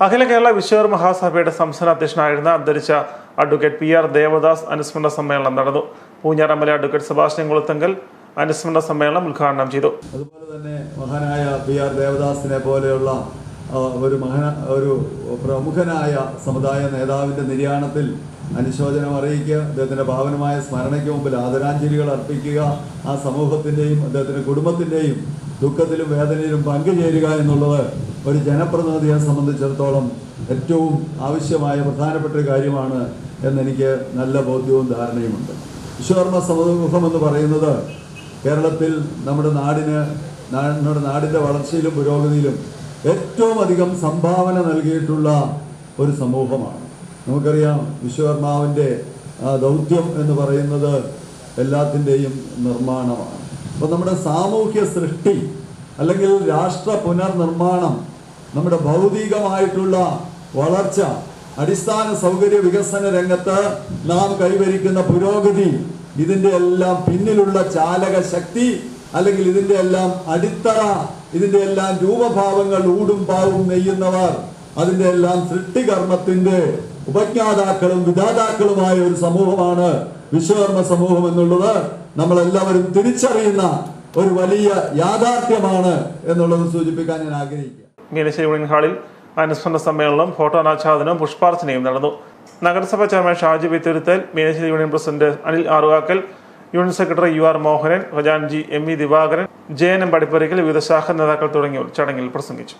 അഖില കേരള വിശ്വർ മഹാസഭയുടെ സംസ്ഥാന അധ്യക്ഷനായിരുന്ന അന്തരിച്ച advocate P R Devdas അനുസ്മരണ സമ്മേളനം നടന്നു. എ അഡ്വക്കേറ്റ് സെബാസ്റ്റ്യൻ കുളത്തങ്കൽ അനുസ്മരണ സമ്മേളനം ഉദ്ഘാടനം ചെയ്തു. അതുപോലെ തന്നെ മഹാനായ പി ആർ ദേവദാസിനെ പോലെയുള്ള ഒരു മഹാന ഒരു പ്രമുഖനായ സമുദായ നേതാവിന്റെ നിര്യാണത്തിൽ അനുശോചനം അറിയിക്കുക അദ്ദേഹത്തിന്റെ ഭാവനമായ സ്മരണയ്ക്ക് മുമ്പിൽ ആദരാഞ്ജലികൾ അർപ്പിക്കുക ആ സമൂഹത്തിന്റെയും അദ്ദേഹത്തിന്റെ കുടുംബത്തിന്റെയും ദുഃഖത്തിലും വേദനയിലും പങ്കുചേരുക എന്നുള്ളത് ഒരു ജനപ്രതിനിധിയെ സംബന്ധിച്ചിടത്തോളം ഏറ്റവും ആവശ്യമായ പ്രധാനപ്പെട്ട ഒരു കാര്യമാണ് എന്നെനിക്ക് നല്ല ബോധ്യവും ധാരണയുമുണ്ട്. വിശ്വകർമ്മ സമൂഹം എന്ന് പറയുന്നത് കേരളത്തിൽ നമ്മുടെ നാടിന് നമ്മുടെ നാടിന്റെ വളർച്ചയിലും പുരോഗതിയിലും ഏറ്റവും അധികം സംഭാവന നൽകിയിട്ടുള്ള ഒരു സമൂഹമാണ്. നമുക്കറിയാം വിശ്വകർമാവിന്റെ ദൗത്യം എന്ന് പറയുന്നത് എല്ലാത്തിന്റെയും നിർമ്മാണമാണ്. അപ്പോൾ നമ്മുടെ സാമൂഹ്യ സൃഷ്ടി അല്ലെങ്കിൽ രാഷ്ട്ര പുനർനിർമ്മാണം നമ്മുടെ ഭൗതികമായിട്ടുള്ള വളർച്ച അടിസ്ഥാന സൗകര്യ വികസന രംഗത്ത് നാം കൈവരിക്കുന്ന പുരോഗതി ഇതിന്റെ എല്ലാം പിന്നിലുള്ള ചാലക ശക്തി അല്ലെങ്കിൽ ഇതിന്റെ എല്ലാം അടിത്തറ ഇതിന്റെ എല്ലാം രൂപഭാവങ്ങൾ ഊടും പാവും നെയ്യുന്നവർ അതിന്റെ എല്ലാം സൃഷ്ടികർമ്മത്തിന്റെ ഉപജ്ഞാതാക്കളും വിധാതാക്കളുമായ ഒരു സമൂഹമാണ് വിശ്വകർമ്മ സമൂഹം എന്നുള്ളത് നമ്മളെല്ലാവരും തിരിച്ചറിയുന്ന ഒരു വലിയ യാഥാർത്ഥ്യമാണ് എന്നുള്ളത് സൂചിപ്പിക്കാൻ ഞാൻ ആഗ്രഹിക്കുക. മീനശ്ശേരി യൂണിയൻ ഹാളിൽ അനുസ്മരണ സമ്മേളനം ഫോട്ടോ അനാച്ഛാദനവും പുഷ്പാർച്ചനയും നടന്നു. നഗരസഭാ ചെയർമാൻ ഷാജി വിത്തുരുത്തൽ മീനശ്ശേരി union president Anil ആറുകാക്കൽ union secretary U R Mohanan ഖജാൻജി M V Divakaran J N M Padippurakkal വിവിധ ശാഖ നേതാക്കൾ തുടങ്ങിയവർ ചടങ്ങിൽ പ്രസംഗിച്ചു.